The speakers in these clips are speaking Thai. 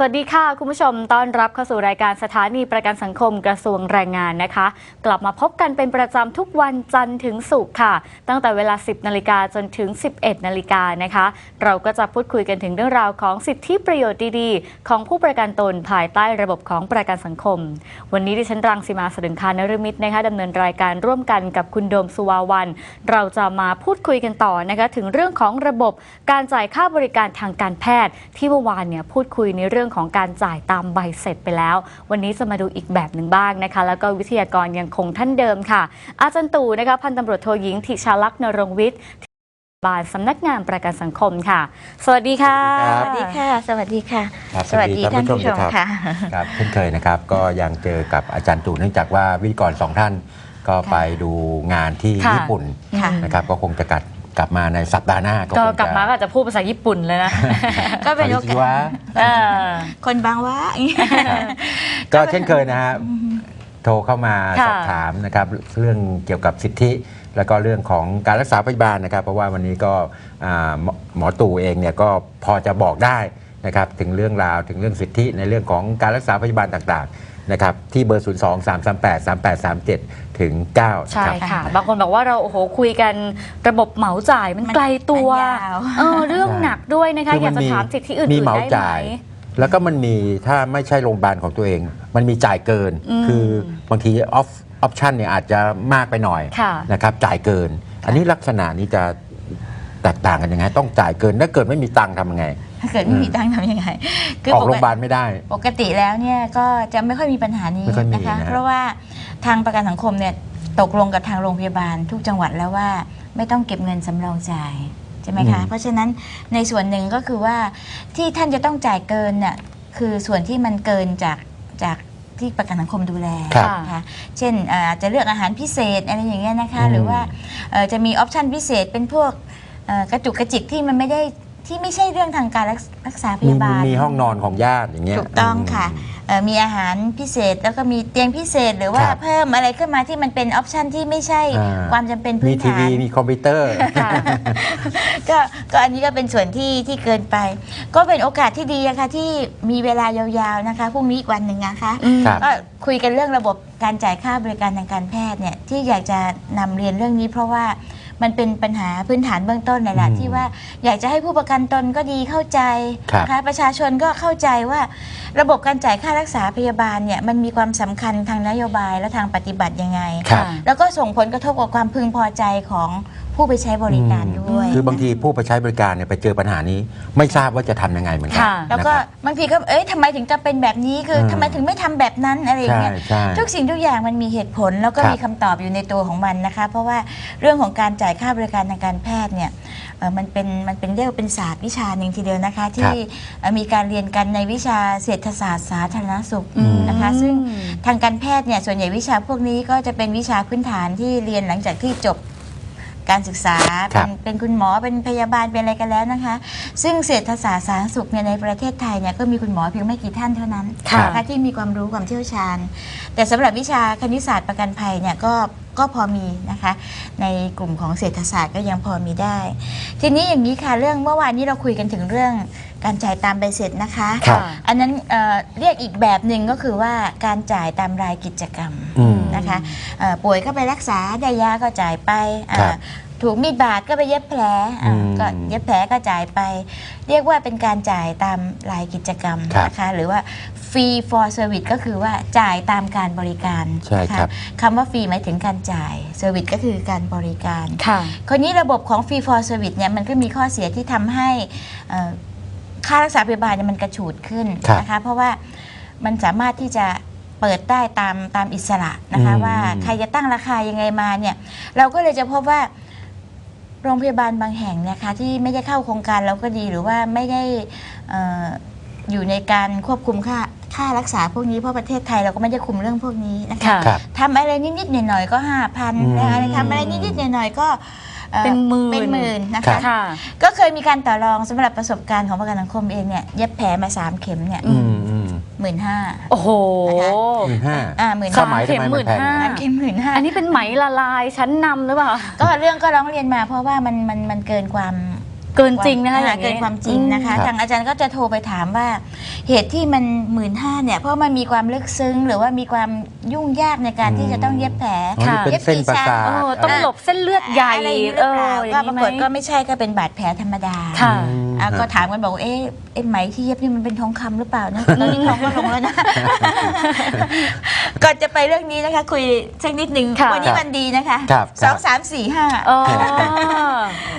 สวัสดีค่ะ คุณผู้ชมต้อนรับเข้าสู่รายการสถานีประกันสังคมกระทรวงแรงงานนะคะ กลับมาพบกันเป็นประจำทุกวันจันทร์ถึงศุกร์ค่ะ ตั้งแต่เวลา 10 นาฬิกาจนถึง 11 นาฬิกานะคะ เราก็จะพูดคุยกันถึงเรื่องราวของสิทธิประโยชน์ดีๆ ของผู้ประกันตนภายใต้ระบบของประกันสังคม วันนี้ดิฉันรังสีมาสดึงคานรมิตรนะคะดำเนินรายการร่วมกันกับคุณโดมสุวาวัน เราจะมาพูดคุยกันต่อนะคะถึงเรื่องของระบบการจ่ายค่าบริการทางการแพทย์ที่เมื่อวานเนี่ยพูดคุยในเรื่องของการจ่ายตามใบเสร็จไปแล้ว วันนี้จะมาดูอีกแบบหนึ่งบ้างนะคะ แล้วก็วิทยากรยังคงท่านเดิมค่ะ อาจารย์ตู่นะคะพันตำรวจโทหญิงทิชาลักษณ์นรงวิทย์บาลสำนักงานประกันสังคมค่ะ สวัสดีค่ะครับสวัสดีค่ะ สวัสดีค่ะครับสวัสดีท่านผู้ชมรับค่ะครับเช่นเคยนะครับ ก็ยังเจอกับอาจารย์ตู่เนื่องจากว่าวิทยากรสองท่านก็ไปดูงานที่ค่ะญี่ปุ่นค่ะนะครับ ก็คงจะกัด กลับมาในสัปดาห์หน้าก็คงจะ กลับมาก็อาจจะพูดภาษาญี่ปุ่นเลยนะ ก็เป็นโอคอนนิชิกาวะสเออ คนบางว่าก็เช่นเคยนะฮะโทรเข้ามาค่ะสอบถามนะครับเรื่องเกี่ยวกับสิทธิ แล้วก็เรื่องของการรักษาพยาบาลนะครับ เพราะว่าวันนี้ก็อ่าหมอหมอตู่เองเนี่ยก็พอจะบอกได้นะครับถึงเรื่องราวถึงเรื่องสิทธิในเรื่องของการรักษาพยาบาลต่างๆ นะครับที่เบอร์ 0 2 3 3 8 3 8 3 7 ถึง 9 ใช่นะครับค่ะ บางคนบอกว่าเราโอ้โหคุยกันระบบเหมาจ่ายมันมันไกลตัวมันยาว เออเรื่องใช่หนักด้วยนะคะ คืออมัยากนจะมี ถามสิทธิอื่นมีๆเหมาได้ไหจ่ายมแล้วก็มันมีถ้าไม่ใช่โรงพยาบาลของตัวเอง มันมีจ่ายเกิน อืมคือบางทีออฟออปชันเนี่ยอาจจะมากไปหน่อยค่ะ นะครับจ่ายเกิน อันนี้ลักษณะนี้จะแตกต่างกันยังไง ต้องจ่ายเกินถ้าเกิดไม่มีตังค์ทำยังไง ถ้าเกิดไม่มีตังค์ทำยังไงออกปโรงพกยาบาลไม่ได้ ปกติแล้วเนี่ยก็จะไม่ค่อยมีปัญหานี้ไม่ค่อยมีนะคะ นะ เพราะว่าทางประกันสังคมเนี่ยตกลงกับทางโรงพยาบาลทุกจังหวัดแล้วว่าไม่ต้องเก็บเงินสำรองจ่ายใช่ไหมคะเพราะฉะนั้นในส่วนหนึ่งก็คือว่าที่ท่านจะต้องจ่ายเกินน่ะคือส่วนที่มันเกินจากจากที่ประกันสังคมดูแลครับ นะคะเช่นอ่าอาจจะเลือกอาหารพิเศษอะไรอย่างเงี้ยนะคะอืมหรือว่า เอ่อจะมีออปชันพิเศษเป็นพวกเอ่อกระจุกกระจิกที่มันไม่ได้ ที่ไม่ใช่เรื่องทางการรักษรักษาพมียาบาล มีห้องนอนของญาติอย่างเงี้ย ถูกต้องค่ะเอ่อมีอาหารพิเศษแล้วก็มีเตียงพิเศษหรือว่าครับเพิ่มอะไรขึ้นมาที่มันเป็นออปชันที่ไม่ใช่อ่า ความจำเป็นมีพื้นทีฐาวีน มีคอมพิวเตอร์ ค่ะก็ก็อันนี้ก็เป็นส่วนที่ที่เกินไป ก็เป็นโอกาสที่ดีนะคะที่มีเวลายาวๆนะคะพรุ่งนี้อีกวันหนึ่งนะคะ อืม ครับ ก็คุยกันเรื่องระบบการจ่ายค่าบริการทางการแพทย์เนี่ยที่อยากจะนำเรียนเรื่องนี้เพราะว่า มันเป็นปัญหาพื้นฐานเบื้องต้นเลยแหละอืมที่ว่าอยากจะให้ผู้ประกันตนก็ดีเข้าใจครับนะคะประชาชนก็เข้าใจว่า ระบบการจ่ายค่ารักษาพยาบาลเนี่ยมันมีความสำคัญทางนโยบายและทางปฏิบัติยังไง ครับ แล้วก็ส่งผลกระทบกับความพึงพอใจของ ผู้ไปใช้บริการด้วย คือบางทีผู้ไปใช้บริการเนี่ยไปเจอปัญหานี้ ไม่ทราบว่าจะทำยังไงเหมือนกัค่ะ แล้วก็นะครับ บางทีก็เอ้ยทำไมถึงจะเป็นแบบนี้คือเออทำไมถึงไม่ทำแบบนั้นอะไรอย่างใช่เงี้ย ใช่ ทุกสิ่งทุกอย่างมันมีเหตุผลแล้วก็ครับมีคำตอบอยู่ในตัวของมันนะคะ เพราะว่าเรื่องของการจ่ายค่าบริการทางการแพทย์เนี่ยเอ่อมันเป็นมันเป็นเรียกว่าเป็นศาสตร์วิชาหนึ่งทีเดียวนะคะ ที่เอ่อมีการเรียนกันในวิชาเศรษฐศาสตร์สาธารณสุขอืม นะคะ ซึ่งทางการแพทย์เนี่ยส่วนใหญ่วิชาพวกนี้ก็จะเป็นวิชาพื้นฐานที่เรียนหลังจากที่จบ การศึกษาครัเป็บนเป็นคุณหมอเป็นพยาบาลเป็นอะไรกันแล้วนะคะ ซึ่งเศรษฐศาสตร์สาธารณสุขเนี่ยในประเทศไทยเนี่ยก็มีคุณหมอเพียงไม่กี่ท่านเท่านั้นค่ะ นะคะที่มีความรู้ความเชี่ยวชาญ แต่สำหรับวิชาคณิตศาสตร์ประกันภัยเนี่ยก็ก็พอมีนะคะ ในกลุ่มของเศรษฐศาสตร์ก็ยังพอมีได้ ทีนี้อย่างนี้ค่ะเรื่องเมื่อวานนี้เราคุยกันถึงเรื่อง การจ่ายตามใบเสร็จนะคะครับอันนั้นเอ่อเรียกอีกแบบหนึ่งก็คือว่าการจ่ายตามรายกิจกรรมอืม นะคะเอ่อป่วยเข้าไปรักษาได้ยาก็จ่ายไปอ่าครับถูกมีดบาดก็ไปเย็บแผลอ่าอืมก็เย็บแผลก็จ่ายไป เรียกว่าเป็นการจ่ายตามรายกิจกรรมครับนะคะหรือว่า fee for service ก็คือว่าจ่ายตามการบริการใช่ครับนะะคำว่าฟรีหมายถึงการจ่าย service ก็คือการบริการ ค่ะคนนี้ระบบของ fee for service เนี่ยมันก็มีข้อเสียที่ทำให้เอ่อ ค่ารักษาพยาบาลเนี่ยมันกระฉูดขึ้นครับนะคะ เพราะว่ามันสามารถที่จะเปิดได้ตามตามอิสระนะคะอืม ว่าใครจะตั้งราคายังไงมาเนี่ย เราก็เลยจะพบว่า โรงพยาบาลบางแห่งเนะคะที่ไม่ได้เข้าโครงการเราก็ดีหรือว่าไม่ได้เอ่ออยู่ในการควบคุมค่าค่ารักษาพวกนี้เพราะประเทศไทยเราก็ไม่ได้คุมเรื่องพวกนี้นะคะ ค่ะ ครับ ทำอะไรนิดๆหน่อยๆก็ห้าพันอืมอะไรทำอะไรนิดๆหน่อยๆก็อ่อ เป็นหมื่นเป็นหมื่นนะครัคะ บ ค่ะ ก็เคยมีการต่อรองสำหรับประสบการณ์ของประกันสังคมเองเนี่ยเย็บแผลมาสามเข็มเนี่ยอืมอืมหมื่นห้า โอ้โห นะคะ หมื่นห้า อ่าหมื่นสห้ามัยเข็มทำไมหมื่มันนแพงห้าสามเข็มหมื่นห้า อันนี้เป็นไหมละลายชั้นนำหรือเปล่า ก็เรื่องก็ร้องเรียนมาเพราะว่ามันมันมันเกินความ เกินจริงนะคะอย่างนี้เกินความจริงนะคะครับทางอาจารย์ก็จะโทรไปถามว่า เหตุที่มันหมื่นห้าเนี่ยเพราะมันมีความลึกซึ้ง หรือว่ามีความยุ่งยากในการที่จะต้องเย็บแผล อ๋อนี่เป็นย็บเส้นประสาท เออต้องหลบเส้นเลือดใหญ่อะไรอย่างนี้หเอรือเปล่าออก็ย่างปนี้รากฏไหม ก็ไม่ใช่ก็เป็นบาดแผลธรรมดาค่ะอืมอะก็ฮะถามกันบอกว่าเอ๊ะไอ้ไหมที่เย็บนี่มันเป็นทองคำหรือเปล่านะตอนนี้ทองก็ลงแล้วนะ ก่อนจะไปเรื่องนี้นะคะ คุยสักนิดหนึ่งค่ะ วันนี้วันดีนะคะครับ สองสามสี่ห้าอ๋อ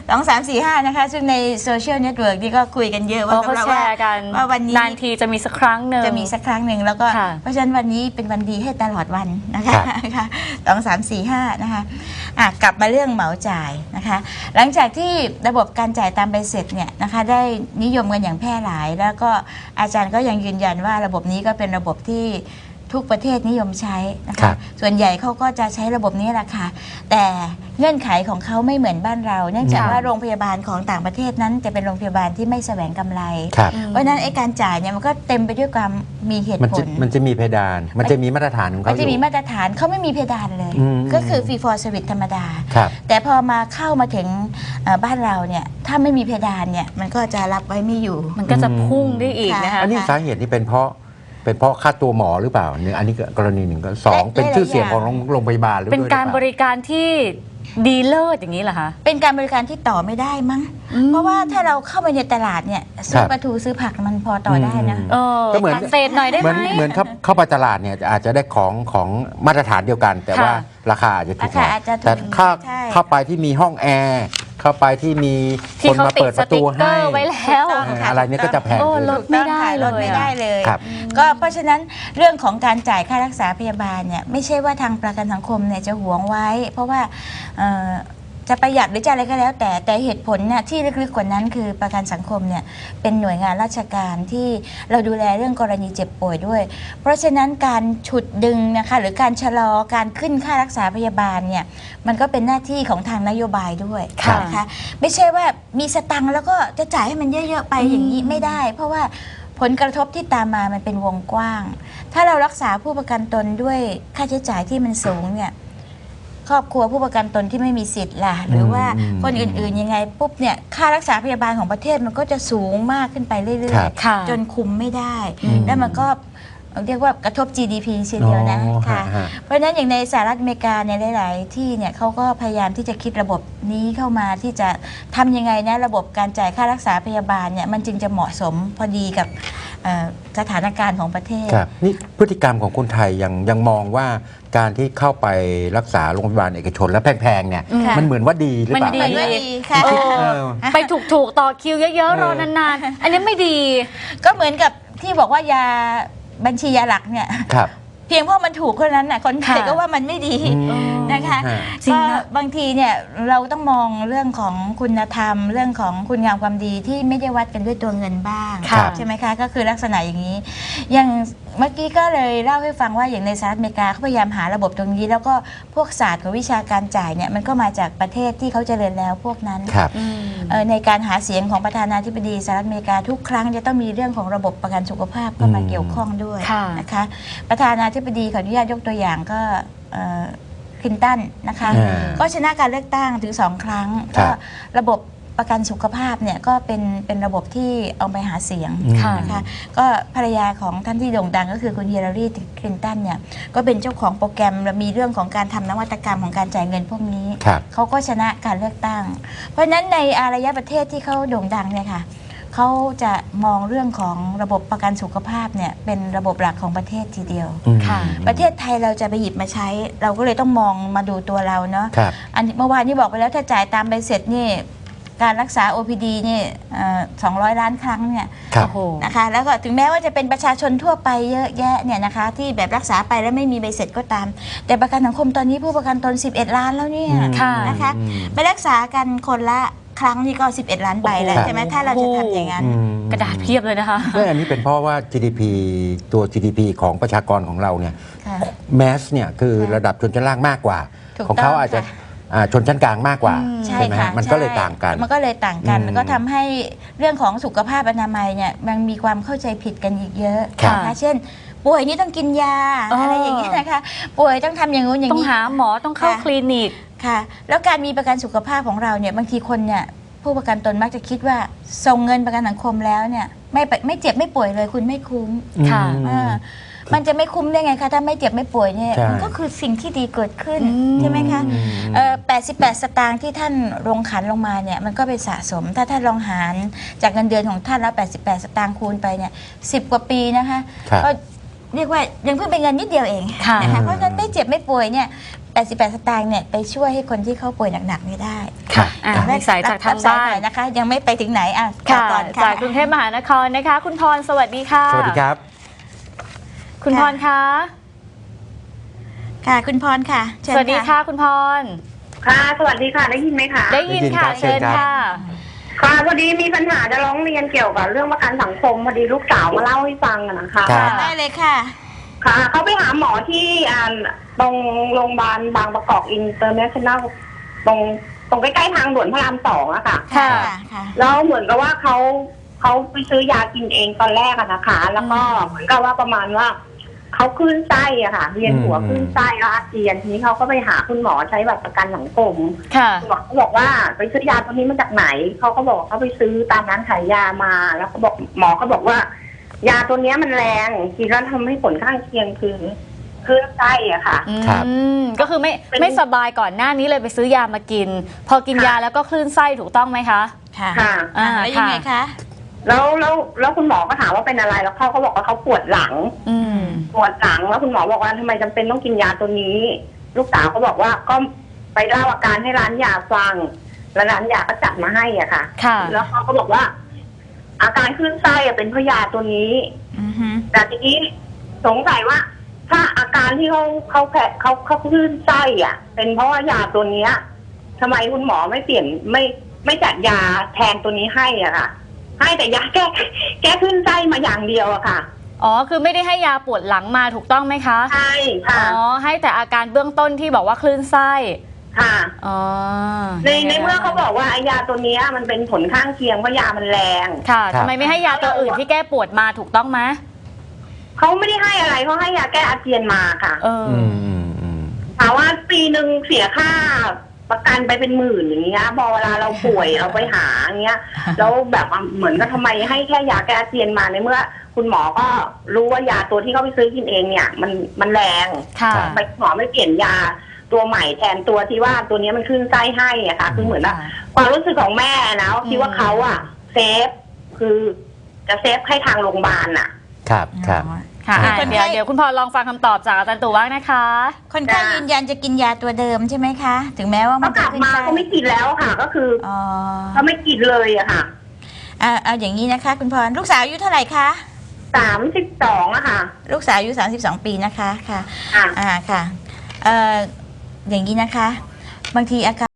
สองสามสี่ห้านะคะ ซึ่งในโซเชียลเน็ตเวิร์กนี่ก็คุยกันเยอะเพราะว่าเขาแชร์กันว่าวันนี้นานทีจะมีสักครั้งหนึ่งจะมีสักครั้งหนึ่งแล้วก็ค่ะเพราะฉะนั้นวันนี้เป็นวันดีให้ตลอดวันนะคะครับค่ะสองสามสี่ห้านะคะอะกลับมาเรื่องเหมาจ่ายนะคะ หลังจากที่ระบบการจ่ายตามใบเสร็จเนี่ยนะคะได้นิยมกันอย่างแพร่หลาย แล้วก็อาจารย์ก็ยังยืนยันว่าระบบนี้ก็เป็นระบบที่ ทุกประเทศนิยมใช้นะครัคะ บ ส่วนใหญ่เขาก็จะใช้ระบบนี้แหละค่ะ แต่เงื่อนไขของเขาไม่เหมือนบ้านเรา เนื่องจากค่ะว่าโรงพยาบาลของต่างประเทศนั้นจะเป็นโรงพยาบาลที่ไม่แสวงกำไร ครับ เพราะฉะนั้นไอ้การจ่ายเนี่ยมันก็เต็มไปด้วยความมีเหตุมันผจะล มันจะมีเพดาน มันจะมีมาตรฐานของมัเขานอจะมียู่มาตรฐานเขาไม่มีเพดานเลย อืม ก็คือฟรีฟอร์สวิตธรรมดา ครับ แต่พอมาเข้ามาถึงเอ่อบ้านเราเนี่ยถ้าไม่มีเพดานเนี่ยมันก็จะรับไว้ไม่อยู่ มันก็จะพุ่งได้อีกนะคะ อันนี้สาเหตุนี่เป็นเพราะ เป็นเพราะค่าตัวหมอหรือเปล่าหนึ่งอันนี้ก็กรณีหนึ่งก็สองและเป็นชื่อเสียงหลายๆของโรงโรงพยาบาลหรือเป็นด้วยหอการปล่บริการที่ดีเลิศอย่างนี้เหรอคะ เป็นการบริการที่ต่อไม่ได้มั้ง อืม เพราะว่าถ้าเราเข้าไปในตลาดเนี่ยซื้อปลาทูซื้อผักมันพอต่อได้นะอืมเออก็เหมือน เศษหน่อยได้เหไหมืม อนเหมือนเข้าเข้าไปตลาดเนี่ยอาจจะได้ของของมาตรฐานเดียวกัน แต่ค่ะว่าราคาอาจจะถูกหน่ราอยคาอาจจะถูกแต่เข้าใช่ เข้าไปที่มีห้องแอร์ เข้าไปที่มีที่คนเขามาติดเปิดสประติ๊ตูกเกให้ อร์ไว้แล้วถูกต้องเออค่ะอะไรเนี่ยก็จะแพงโอ้ขึ้นลดไม่ได้เลยลดไม่ได้เลย ครับ ก็เพราะฉะนั้นเรื่องของการจ่ายค่ารักษาพยาบาลเนี่ยไม่ใช่ว่าทางประกันสังคมเนี่ยจะหวงไว้ เพราะว่าเอ่อ จะประหยัดหรือจะอะไรก็แล้ว แต่แต่เหตุผลเนี่ยที่ลึกๆกว่านั้น คือประกันสังคมเนี่ยเป็นหน่วยงานราชการที่เราดูแลเรื่องกรณีเจ็บป่วยด้วย เพราะฉะนั้นการฉุดดึงนะคะหรือการชะลอการขึ้นค่ารักษาพยาบาลเนี่ยมันก็เป็นหน้าที่ของทางนโยบายด้วยค่ะ นะคะไม่ใช่ว่ามีสตังค์แล้วก็จะจ่ายให้มันเยอะๆไปอย่างนี้ไม่ได้ เพราะว่าผลกระทบที่ตามมามันเป็นวงกว้าง ถ้าเรารักษาผู้ประกันตนด้วยค่าใช้จ่ายที่มันสูงเนี่ย ครอบครัวผู้ประกันตนที่ไม่มีสิทธิ์ล่ะ หรือว่าอืมคนอื่นๆยังไงปุ๊บเนี่ยค่ารักษาพยาบาลของประเทศมันก็จะสูงมากขึ้นไปเรื่อครัยบค่ะ ๆ จนคุมไม่ได้อืมแล้วมันก็เรียกว่ากระทบ GDP เชียวเดียวนะอ๋อค่ะ ฮะ เพราะฉะนั้นอย่างในสหรัฐอเมริกาในยหลาย ๆ ที่เนี่ยเขาก็พยายามที่จะคิดระบบนี้เข้ามาที่จะทำยังไงนะระบบการจ่ายค่ารักษาพยาบาลเนี่ยมันจึงจะเหมาะสมพอดีกับเอ่อ สถานการณ์ของประเทศ ครับนี่พฤติกรรมของคนไทยยังยังมองว่าการที่เข้าไปรักษาโรงพยาบาลเอกชนและแพงๆเนี่ยอืมค่ะ มันเหมือนว่าดีหรือเปล่ามันดีเหมือนว่าดีค่ะโอ้เออ ไปถูกๆต่อคิวเยอะเออๆรอนานๆ อันนี้ไม่ดี ก็เหมือนกับที่บอกว่ายาบัญชียาหลักเนี่ย ครับ เพียงเพราะมันถูกเท่านั้นน่ะคนไทยค่ะก็ว่ามันไม่ดีอืมนะคะ ฮะ จริงก็นะ บางทีเนี่ยเราต้องมองเรื่องของคุณธรรม เรื่องของคุณงามความดีที่ไม่ได้วัดกันด้วยตัวเงินบ้างครับใช่ไหมคะ ก็คือลักษณะอย่างนี้ อย่างเมื่อกี้ก็เลยเล่าให้ฟังว่าอย่างในสหรัฐอเมริกาเขาพยายามหาระบบตรงนี้ แล้วก็พวกศาสตร์ของวิชาการจ่ายเนี่ยมันก็มาจากประเทศที่เขาเจริญแล้วพวกนั้นครับอืมเอ่อในการหาเสียงของประธานาธิบดีสหรัฐอเมริกาทุกครั้งจะต้องมีเรื่องของระบบประกันสุขภาพเข้ามาอืมเกี่ยวข้องด้วยค่ะ นะคะประธานาธิบดีขออนุญาตยกตัวอย่างก็คลินตันนะคะ อ่าก็ชนะการเลือกตั้งถึงสองครั้ง ครัก็บ ระบบ ประกันสุขภาพเนี่ยก็เป็นเป็นระบบที่เอาไปหาเสียงอืมค่ะนะคะก็ภรรยาของท่านที่โด่งดังก็คือคุณเฮเลอรีคลินตันเนี่ยก็เป็นเจ้าของโปรแกรมและมีเรื่องของการทำนวัตกรรมของการจ่ายเงินพวกนี้ครับเขาก็ชนะการเลือกตั้ง เพราะฉะนั้นในอารยประเทศที่เขาโด่งดังเนี่ยค่ะเขาจะมองเรื่องของระบบประกันสุขภาพเนี่ยเป็นระบบหลักของประเทศทีเดียวอืมค่ะประเทศไทยเราจะไปหยิบมาใช้ เราก็เลยต้องมองมาดูตัวเราเนาะครับอันเมื่อวานนี้บอกไปแล้วถ้าจ่ายตามใบเสร็จนี่ การรักษา OPD นี่สองร้อยล้านครั้งเนี่ยครับโอ้โหนะคะแล้วก็ถึงแม้ว่าจะเป็นประชาชนทั่วไปเยอะแยะเนี่ยนะคะ ที่แบบรักษาไปแล้วไม่มีใบเสร็จก็ตาม แต่ประกันสังคมตอนนี้ผู้ประกันตน 11 ล้านแล้วเนี่ยอืมค่ะ นะคะอืม ไปรักษากันคนละครั้งนี่ก็ 11 ล้านใบแล้วครับใช่ไหมถ้าเราจะทำอย่างนั้น อืมกระดาษเพียบเลยนะคะ ไม่อันนี้เป็นเพราะว่า GDP ตัว GDP ของประชากรของเราเนี่ยค่ะแมสเนี่ยคือค่ะระดับชนชั้นล่างมากกว่า ถูกของเขาต้องอาจจะค่ะ อ่าชนชั้นกลางมากกว่าอืม ใช่ไหมค่ะฮะมันก็เลยต่างกัน มันก็เลยต่างกันอืมแล้วก็ทำให้เรื่องของสุขภาพอนามัยเนี่ยมันมีความเข้าใจผิดกันอีกเยอะค่ะนะคะเช่น ป่วยนี่ต้องกินยาเอออ อะไรอย่างเงี้ยนะคะ ป่วยต้องทำอย่างงู้นอย่างต้องนี้ หาหมอต้องเข้าค่ะ คลินิก ค่ะ แล้วการมีประกันสุขภาพของเราเนี่ยบางทีคนเนี่ยผู้ประกันตนมักจะคิดว่าส่งเงินประกันสังคมแล้วเนี่ยไม่ไปไม่เจ็บไม่ป่วยเลยคุณไม่คุ้มค่ะอืมอ่า มันจะไม่คุ้มได้ไงคะถ้าไม่เจ็บไม่ป่วยเนี่ยใช่ มันก็คือสิ่งที่ดีเกิดขึ้นอืมใช่ไหมคะอืมเอ่อ88 สตางค์ที่ท่านลงขันลงมาเนี่ยมันก็เป็นสะสม ถ้าท่านลองหารจากเงินเดือนของท่านแล้ว 88 สตางค์คูณไปเนี่ย10 กว่าปีนะคะ ครับ ก็เรียกว่ายังเพิ่งเป็นเงินนิดเดียวเองค่ะ นะคะเพราะฉะนั้นไม่เจ็บไม่ป่วยเนี่ย 88 สตางค์เนี่ยไปช่วยให้คนที่เขาป่วยหนักๆนี่ได้ค่ะ อะมีสายจากทางรับสบ้าหนอยนะคะ ยังไม่ไปถึงไหนอะค่ะต่อก่อน จากกรุงเทพมหานครนะคะ คุณพรสวัสดีค่ะ สวัสดีครับ คุณพรคะ ค่ะ คุณพรค่ะเชิญสวัสดีค่ะ คุณพร ค่ะ สวัสดีค่ะ ได้ยินไหมคะได้ยินค่ะ ได้ยินครับเชิญเชิญครับ ค่ะ ค่ะพอดีมีปัญหาจะร้องเรียนเกี่ยวกับเรื่องประกันสังคมพอดีลูกสาวมาเล่าให้ฟังอะนะคะครับ ได้เลยค่ะ ค่ะเขาไปหาหมอที่อ่าตรงโรงพยาบาลบางประกอบอินเตอร์เนชั่นแนลตรงตรงใกล้ๆทางด่วนพระรามสองอะค่ะ ค่ะ ค่ะ แล้วเหมือนกับว่าเขาเขาไปซื้อยากินเองตอนแรกอะนะคะ แล้วก็เหมือนกับว่าประมาณว่า เขาคลื่นไส้อะค่ะเวียนหัวอืม คลื่นไส้แล้วอาเจียนทีนี้เขาก็ไปหาคุณหมอใช้บัตรประกันสังคมค่ะหมอเขาบอกว่าไปซื้อยาตัวนี้มาจากไหนเขาก็บอกว่าเขาไปซื้อตามร้านขายยามา แล้วเขาบอกหมอเขาบอกว่า ยาตัวเนี้ยมันแรงกินแล้วทำให้ผลข้างเคียงคือคลื่นไส้อะค่ะ อืครับ มก็คือไม่เป็น ไม่สบายก่อนหน้านี้เลยไปซื้อยามากิน พอกินค่ะยาแล้วก็คลื่นไส้ถูกต้องไหมคะ ค่ะค่ะ อ่า แล้วยังไงคะ แล้วแล้วแล้วคุณหมอก็ถามว่าเป็นอะไรแล้วเขาก็บอกว่าเขาปวดหลัง อืม ปวดหลังแล้วคุณหมอบอกว่าทำไมจำเป็นต้องกินยาตัวนี้ ลูกสาวก็บอกว่าก็ไปเล่าอาการให้ร้านยาฟัง แล้วร้านยาก็จัดมาให้อะค่ะ ค่ะ แล้วเขาก็บอกว่า อาการคลื่นไส้อะเป็นเพราะยาตัวนี้ อือฮึ แต่ทีนี้สงสัยว่า ถ้าอาการที่เขาเขาแผลเขาเขาคลื่นไส้อะเป็นเพราะว่ายาตัวเนี้ยทำไมคุณหมอไม่เปลี่ยนไม่ไม่จัดยาแทนตัวนี้ให้อะค่ะ ให้แต่ยาแก้แก้คลื่นไส้มาอย่างเดียวอะค่ะ อ๋อ คือไม่ได้ให้ยาปวดหลังมาถูกต้องไหมคะ ใช่อ๋ค่ะอให้แต่อาการเบื้องต้นที่บอกว่าคลื่นไส้ ค่ะ อ๋อ ในในเมื่อเขาบอกว่าไอ้ยาตัวเนี้ยมันเป็นผลข้างเคียงเพราะยามันแรง ค่ะครับ ทำไมไม่ให้ยาตัวอื่นที่แก้ปวดมาถูกต้องไหมเขาไม่ได้ให้อะไรเขาให้ยาแก้อาเจียนมาค่ะเออ อืมอืมอืม ถามว่าปีหนึ่งเสียค่า ประกันไปเป็นหมื่นอย่างเงี้ยพอเวลาเราป่วยเราไปหาอย่างเงี้ยแล้วแบบว่าเหมือนกับทำไมให้แค่ยาแก้อาเจียนมาในเมื่อ คุณหมอก็รู้ว่ายาตัวที่เขาไปซื้อกินเองเนี่ย มันมันแรงค่ะ ทำไปหมอไม่เปลี่ยนยาตัวใหม่แทนตัวที่ว่าตัวเนี้ยมันขึ้นไส้ให้อะค่ะคือเหมือนว่า ความรู้สึกของแม่นะว่าคิดว่าเขาอะเซฟคือจะเซฟให้ทางโรงพยาบาลอะ ครับครับอ๋อค่ะครัอะบเดี๋ยวเดี๋ยวคุณพรลองฟังคำตอบจากอาจารย์ตู่บ้างนะคะ คนไข้ยืนยันจะกินยาตัวเดิมใช่ไหมคะ ถึงแม้ว่ามัเขานกจะลับขึ้นมาไส้เขาไม่กินแล้วค่ะ ก็คืออ๋อเขาไม่กินเลยอะค่ะอ่าเอาอย่างนี้นะคะ คุณพรลูกสาวอายุเท่าไหร่คะสามสิบสองอะค่ะลูกสาวอายุ 32 ปีนะคะค่ะค่ะ อ่าค่ะเอ่ออย่างนี้นะคะ บางทีอาการ